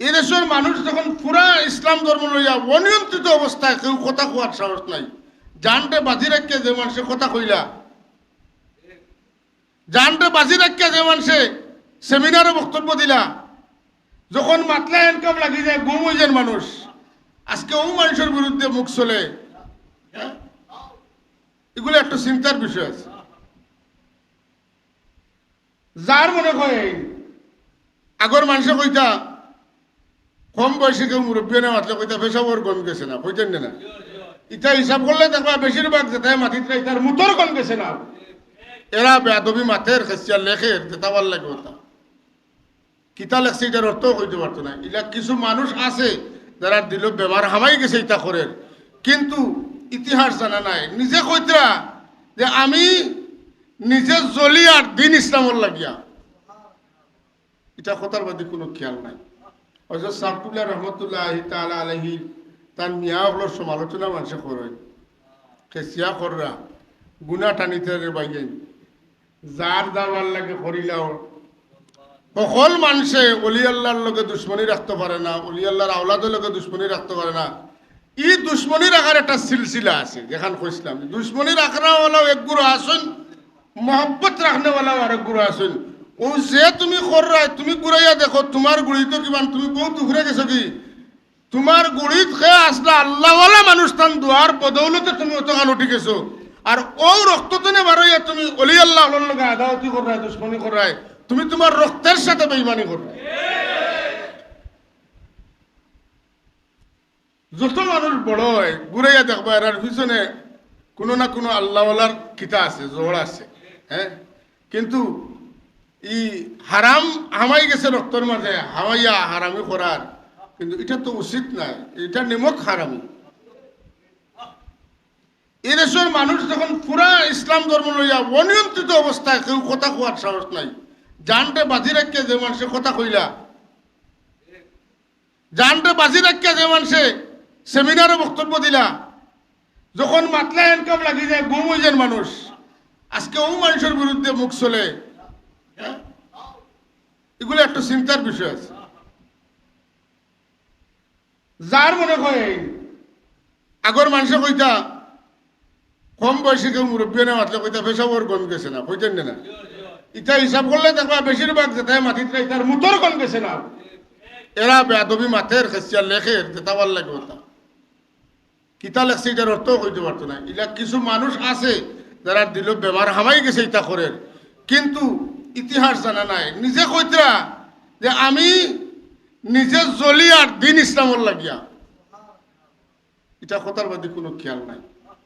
এই দেশের মানুষ যখন পুরা ইসলাম ধর্ম লইয়া অনিয়ন্ত্রিত অবস্থায় কেউ কথা কোয়ার সাহস নাই, জানতে বাজি রাখিয়া যে মানুষে কথা কইলা, জানতে বাজি রাখিয়া যে মানুষে সেমিনারে বক্তব্য দিলা, যখন মাতলা ইনকাম লাগি যায়, গুম হয়ে যান মানুষ, আজকে ও মানুষের বিরুদ্ধে মুখ চলে হ্যাঁ? এগুলো একটা চিন্তার বিষয় আছে যার মনে হয়, আগর মানুষে কইতা কম বয়সে কেউ মুরব্বী না মাতলে কইতা পেশাবর গম গেছে না, কইতেন না ইটা হিসাব করলে দেখবা বেশিরভাগ যেটাই মাতিত রাই তার মুতর কম গেছে না। এরা বেদবি মাথের খেসিয়া লেখের যেতাবার লাগে ওটা। কিতা লেখছে এটার অর্থ কইতে পারতো না। ইলা কিছু মানুষ আছে যারা দিল বেমার হামাই গেছে ইটা করের। কিন্তু ইতিহাস জানা নাই। নিজে কইতরা যে আমি নিজে জ্বলি আর দিন ইসলামর লাগিয়া। এটা কথার বাদে কোনো খেয়াল নাই। হজরত সাবতুল্লাহ রহমতুল্লাহ তালা আলহি তার মিয়া হলোর সমালোচনা মানুষে করে। খেসিয়া কররা গুণা টানিতে রে বাইয়েন যার দাবার লাগে করিলাও। সকল মানুষে অলি আল্লাহর লগে দুশ্মনী রাখতে পারে না অলি আল্লাহর আওলাদের লগে দুশ্মনী রাখতে পারে না। ই দুশ্মনী রাখার একটা সিলসিলা আছে, যেখান কইছিলাম দুশ্মনী রাখনাওয়ালাও এক গুরু আসুন, মহব্বত রাখনেওয়ালাও আরেক গুরু আসুন। যে তুমি কররা তুমি ঘুরাইয়া দেখো তোমার গুড়িতে কিমান, তুমি বহুত ঘুরে গেছো কি? তোমার গুড়িত খে আসলা আল্লাহওয়ালা মানুষ তান দুয়ার বদৌলতে তুমি অতখান উঠি গেছো। আর ও রক্ততনে বারইয়া তুমি অলি আল্লাহ লগে আদাওয়াতি করায় দুশ্মনী করায় তুমি তোমার রক্তের সাথে বেইমানি করবে যত মানুষ বড় হয় ঘুরাইয়া দেখবা এরার পিছনে কোনো না কোনো আল্লাহওয়ালার কিতা আছে জোর আছে হ্যাঁ কিন্তু ই হারাম হামাই গেছে রক্তর মাঝে, হামাইয়া হারামি করার কিন্তু এটা তো উচিত নাই, এটা নিমক হারামি। এই দেশের মানুষ যখন পুরা ইসলাম ধর্ম লইয়া অনিয়ন্ত্রিত অবস্থায় কেউ কথা কোয়ার সাহস নাই জানতে বাজি রাখিয়া যে মানুষে কথা কইলা জানতে বাজি রাখিয়া যে মানুষে সেমিনারে বক্তব্য দিলা, যখন মাতলা ইনকাম লাগি যায়, গুম হয়ে যান মানুষ। আজকে ও মানুষের বিরুদ্ধে মুখ চলে? এগুলো একটা চিন্তার বিষয় আছে। যার মনে হয় আগর মানুষে কইতা, কম বয়সে কেউ মুরব্বী না মাতলে কইতা পেশাবর গম গেছে না কইতেন না ইটা হিসাব করলে দেখবা বেশিরভাগ যেটাই মাতিত রাই তার মুতর কম গেছে না। এরা বেদবি মাথের খেসিয়া লেখের যেতাবার লাগে ওটা কিতা লেখছে এটার অর্থ কইতে পারতো না ইলা কিছু মানুষ আছে যারা দিল বেমার হামাই গেছে ইটা করের কিন্তু ইতিহাস জানা নাই। নিজে কইতরা যে আমি নিজে জ্বলি আর দিন ইসলামর লাগিয়া। এটা কথার বাদে কোনো খেয়াল নাই।